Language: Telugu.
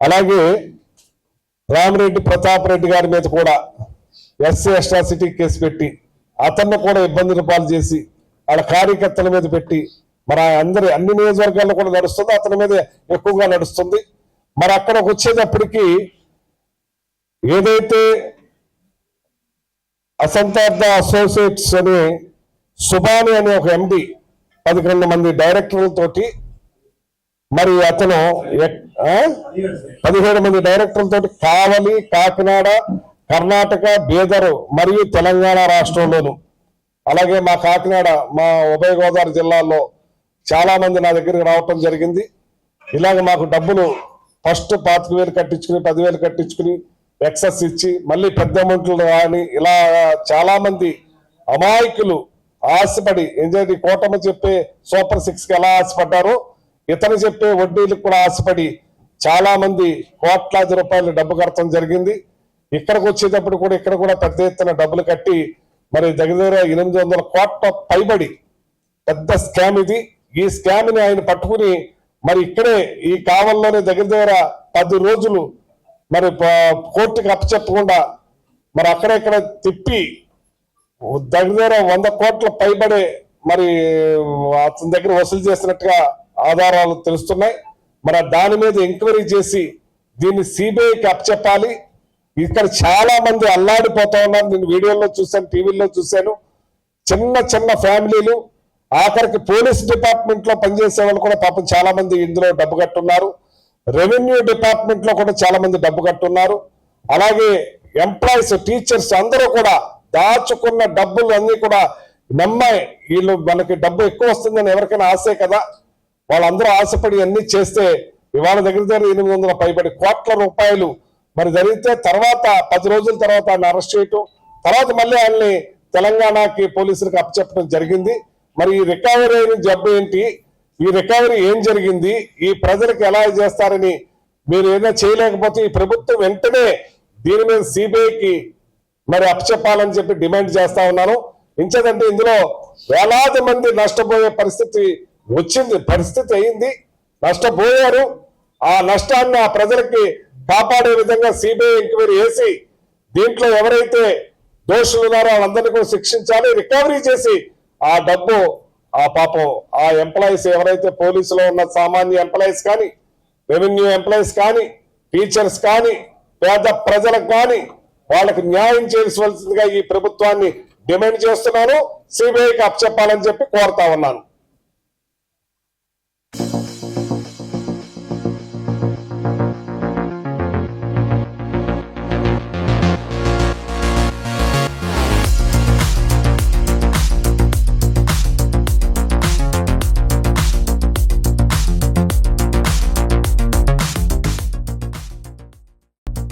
అలాగే రామిరెడ్డి ప్రతాప్ రెడ్డి గారి మీద కూడా ఎస్సీ ఎస్ట్రాసిటీ కేసు పెట్టి అతన్ని కూడా ఇబ్బందులు పాలు చేసి వాళ్ళ కార్యకర్తల మీద పెట్టి మరి అందరి అన్ని నియోజకవర్గాల్లో కూడా నడుస్తుంది అతని మీద ఎక్కువగా నడుస్తుంది. మరి అక్కడికి వచ్చేటప్పటికి ఏదైతే అసంతార్థ అసోసియేట్స్ అని సుబాని అనే ఒక ఎండి పదకొండు మంది డైరెక్టర్లతోటి మరి అతను పదిహేడు మంది డైరెక్టర్లతోటి కావలి కాకినాడ కర్ణాటక బీదరు మరియు తెలంగాణ రాష్ట్రంలోను. అలాగే మా కాకినాడ మా ఉభయ గోదావరి జిల్లాల్లో చాలా మంది నా దగ్గరికి రావటం జరిగింది. ఇలాగ మాకు డబ్బులు ఫస్ట్ పాతిక వేలు కట్టించుకుని పదివేలు కట్టించుకుని ఎక్సెస్ ఇచ్చి మళ్ళీ పెద్ద అమౌంట్లు రాని ఇలా చాలా మంది అమాయకులు ఆశపడి ఏంటంటే కోటమ్మ చెప్పే సూపర్ సిక్స్కి ఎలా ఆశపడ్డారో ఇతను చెప్పే వడ్డీలకు కూడా ఆశపడి చాలా మంది కోట్లాది రూపాయలు డబ్బు కట్టడం జరిగింది. ఇక్కడికి వచ్చేటప్పుడు కూడా ఇక్కడ కూడా పెద్ద ఎత్తున డబ్బులు కట్టి మరి దగ్గర దగ్గర ఎనిమిది వందల కోట్ల పైబడి పెద్ద స్కామ్ ఇది. ఈ స్కామ్ని ఆయన పట్టుకుని మరి ఇక్కడే ఈ కావల్లోనే దగ్గర దగ్గర పది రోజులు మరి కోర్టుకి అప్పచెప్పకుండా మరి అక్కడెక్కడ తిప్పి దగ్గర దగ్గర వంద కోట్ల పైబడే మరి అతని దగ్గర వసూలు చేసినట్టుగా ఆధారాలు తెలుస్తున్నాయి. మరి దాని మీద ఎంక్వైరీ చేసి దీన్ని సిబిఐకి అప్పచెప్పాలి ఇక్కడ చాలా మంది అల్లాడిపోతా ఉన్నారు. నేను వీడియోలో చూశాను టీవీలో చూశాను. చిన్న చిన్న ఫ్యామిలీలు. ఆఖరికి పోలీస్ డిపార్ట్మెంట్లో పనిచేసే వాళ్ళు కూడా పాపం చాలా మంది ఇందులో డబ్బు కట్టున్నారు. రెవెన్యూ డిపార్ట్మెంట్లో కూడా చాలా మంది డబ్బు కట్టున్నారు. అలాగే ఎంప్లాయీస్ టీచర్స్ అందరూ కూడా దాచుకున్న డబ్బులు అన్ని కూడా నమ్మాయి వీళ్ళు మనకి డబ్బు ఎక్కువ వస్తుందని ఎవరికైనా ఆశే కదా? వాళ్ళందరూ ఆశపడి అన్ని చేస్తే ఇవాళ దగ్గర దగ్గర ఎనిమిది వందల పైబడి కోట్ల రూపాయలు. మరి జరిగితే తర్వాత పది రోజుల తర్వాత ఆయన అరెస్ట్ చేయటం తర్వాత మళ్ళీ ఆయన్ని తెలంగాణకి పోలీసులకు అప్పచెప్పడం జరిగింది. మరి ఈ రికవరీ అయిన జబ్బు ఏంటి? ఈ రికవరీ ఏం జరిగింది? ఈ ప్రజలకు ఎలా చేస్తారని మీరు ఏదైనా చేయలేకపోతే ఈ ప్రభుత్వం వెంటనే దీని మీద సిబిఐకి మరి అప్పచెప్పాలని చెప్పి డిమాండ్ చేస్తా ఉన్నాను. ఇంచదంటే ఇందులో వేలాది మంది నష్టపోయే పరిస్థితి వచ్చింది పరిస్థితి అయింది. నష్టపోయారు. ఆ నష్టాన్ని ఆ ప్రజలకి కాపాడే విధంగా సిబిఐ ఎంక్వైరీ చేసి దీంట్లో ఎవరైతే దోషులు ఉన్నారో వాళ్ళందరినీ కూడా శిక్షించాలి రికవరీ చేసి ఆ డబ్బు ఆ పాపం ఆ ఎంప్లాయీస్ ఎవరైతే పోలీసులో ఉన్న సామాన్య ఎంప్లాయీస్ కానీ రెవెన్యూ ఎంప్లాయీస్ కానీ టీచర్స్ కానీ పేద ప్రజలకు కానీ వాళ్ళకి న్యాయం చేయవలసిందిగా ఈ ప్రభుత్వాన్ని డిమాండ్ చేస్తున్నాను. సిబిఐకి అప్పచెప్పాలని చెప్పి కోరుతా ఉన్నాను.